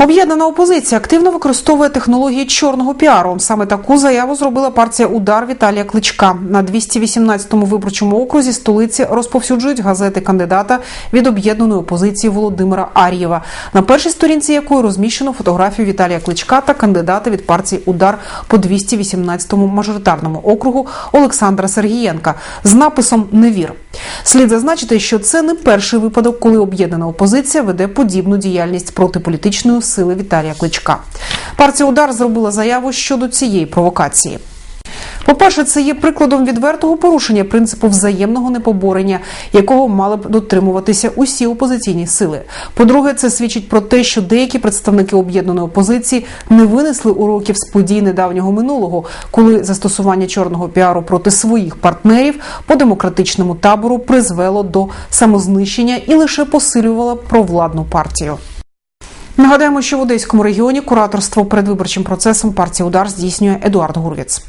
Об'єднана опозиція активно використовує технології чорного піару. Саме таку заяву зробила партія Удар Віталія Кличка. На 218-му виборчому окрузі столиці розповсюджують газети кандидата від об'єднаної опозиції Володимира Ар'єва, на першій сторінці якої розміщено фотографію Віталія Кличка та кандидата від партії Удар по 218-му мажоритарному округу Олександра Сергієнка з написом Невір. Слід зазначити, що це не перший випадок, коли об'єднана опозиція веде подібну діяльність проти політичної сили Віталія Кличка. Партія Удар зробила заяву щодо цієї провокації. По-перше, це є прикладом відвертого порушення принципу взаємного непоборення, якого мали б дотримуватися усі опозиційні сили. По-друге, це свідчить про те, що деякі представники об'єднаної опозиції не винесли уроків з подій недавнього минулого, коли застосування чорного піару проти своїх партнерів по демократичному табору призвело до самознищення і лише посилювало провладну партію. Нагадаємо, що в Одеському регіоні кураторство передвиборчим процесом партії Удар здійснює Едуард Гурвіц.